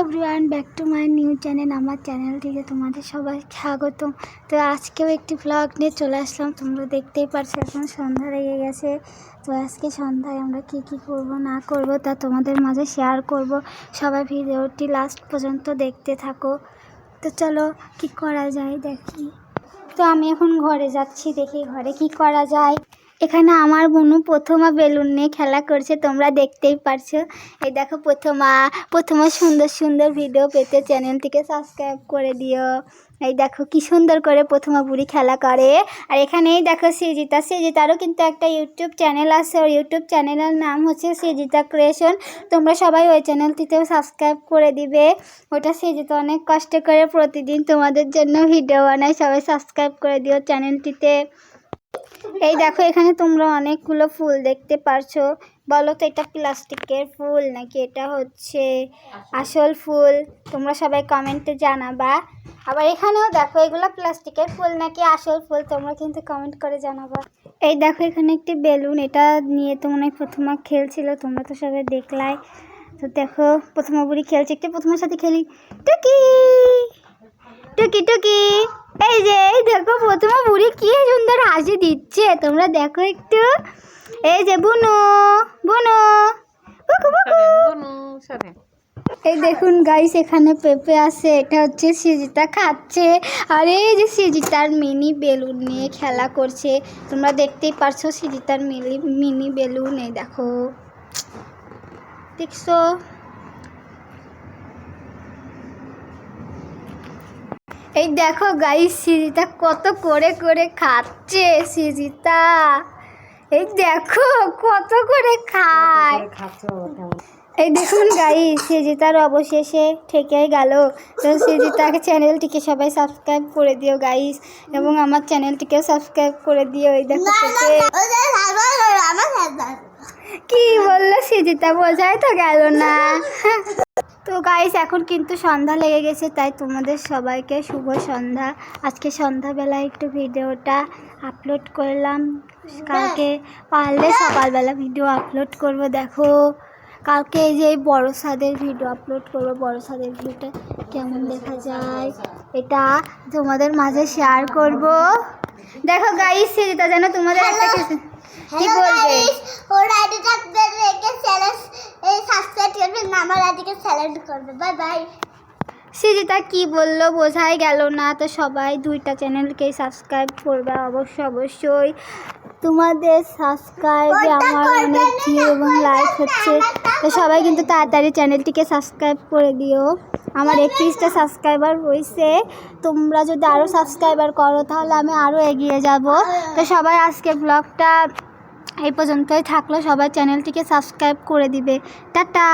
Everyone back to my new channel আমার channel থেকে তোমাদের সবাই স্বাগতম তো আজকেও একটি ব্লগ নিয়ে চলে আসলাম, তোমরা দেখতেই পারছ এখন সন্ধ্যা লেগে গেছে। তো আজকে সন্ধ্যায় আমরা কী কী করব, না করব তা তোমাদের মাঝে শেয়ার করব। সবাই ভিডিওটি লাস্ট পর্যন্ত দেখতে থাকো। তো চলো, কি করা যায় দেখি। তো আমি এখন ঘরে যাচ্ছি, দেখি ঘরে কি করা যায়। এখানে আমার বোনু প্রথমা বেলুন নিয়ে খেলা করছে, তোমরা দেখতেই পারছ। এই দেখো প্রথমা প্রথমা সুন্দর সুন্দর ভিডিও পেতে চ্যানেলটিকে সাবস্ক্রাইব করে দিও। এই দেখো কি সুন্দর করে প্রথমা বুড়ি খেলা করে। আর এখানেই দেখো সৃজিতা, সৃজিতারও কিন্তু একটা ইউটিউব চ্যানেল আছে, ওর ইউটিউব চ্যানেলের নাম হচ্ছে সৃজিতা ক্রিয়েশন তোমরা সবাই ওই চ্যানেলটিতেও সাবস্ক্রাইব করে দিবে। ওটা সৃজিতা অনেক কষ্ট করে প্রতিদিন তোমাদের জন্য ভিডিও বানায়, সবাই সাবস্ক্রাইব করে দিও চ্যানেলটিতে এই দেখো, এখানে তোমরা অনেকগুলো ফুল দেখতে পারছ। বলো তো, এটা প্লাস্টিকের ফুল নাকি এটা হচ্ছে আসল ফুল? তোমরা সবাই কমেন্টে জানাবা। আবার এখানেও দেখো, এগুলো প্লাস্টিকের ফুল নাকি আসল ফুল? তোমরা কিন্তু কমেন্ট করে জানাবা। এই দেখো, এখানে একটি বেলুন, এটা নিয়ে তো মনে হয় প্রথমা খেলছিল, তোমরা তো সবাই দেখলাই। তো দেখো, প্রথমা বুড়ি খেলছে, একটু প্রথমার সাথে খেলি। টুকি! টুকি টুকি! এই যে এই দেখো প্রথমে বুড়ি কি সুন্দর হাসি দিচ্ছে। তোমরা দেখো একটু। এই যে বুনু বুনু এই দেখুন গাইস এখানে পেঁপে আছে এটা হচ্ছে সিজিতা খাচ্ছে। আর এই যে সিজিতার মিনি বেলুন নিয়ে খেলা করছে। তোমরা দেখতেই পারছ সিজিতার মিনি মিনি বেলুন এই দেখো। দেখছ? এই দেখো গাইস সিজিতা কত করে করে খাচ্ছে সিজিতা। এই দেখো কত করে খায়। এই দেখুন গাই সিজিতার অবশেষে ঠেকে গেল। তো সিজিতাকে চ্যানেলটিকে সবাই সাবস্ক্রাইব করে দিও গাইস এবং আমার চ্যানেলটিকেও সাবস্ক্রাইব করে দিও এই দেখো। কি বলল সিজিতা বোঝাই তো গেল না। তো গাইস এখন কিন্তু সন্ধ্যা লেগে গেছে তাই তোমাদের সবাইকে শুভ সন্ধ্যা। আজকে সন্ধ্যাবেলায় একটু ভিডিওটা আপলোড করলাম। কালকে পারলে সকালবেলা ভিডিও আপলোড করব দেখো। কালকে এই যে এই বড় সাদের ভিডিও আপলোড করব বড় সাদের ভিডিওটা কেমন দেখা যায় এটা তোমাদের মাঝে শেয়ার করব। দেখো গাইস সেটা যেন তোমাদের একটা কি বলবে? ওর আইডিটা রেখে চ্যানেল সাবস্ক্রাইব আমার আইডিকে চ্যালেঞ্জ করবে। বাই বাই সিজিতা কি বলল বোঝাই গেল না। তো সবাই দুইটা চ্যানেলকে সাবস্ক্রাইব করবে অবশ্যই অবশ্যই। তোমাদের সাবস্ক্রাইবে আমার অনেক ভিউ এবং লাইক হচ্ছে। তো সবাই কিন্তু তাড়াতাড়ি চ্যানেলটিকে সাবস্ক্রাইব করে দিও। আমার একত্রিশটা সাবস্ক্রাইবার হয়েছে। তোমরা যদি আরও সাবস্ক্রাইবার করো তাহলে আমি আরও এগিয়ে যাব। তো সবাই আজকে ব্লগটা এই পর্যন্তই থাকল। সবাই চ্যানেলটিকে সাবস্ক্রাইব করে দিবে। টাটা।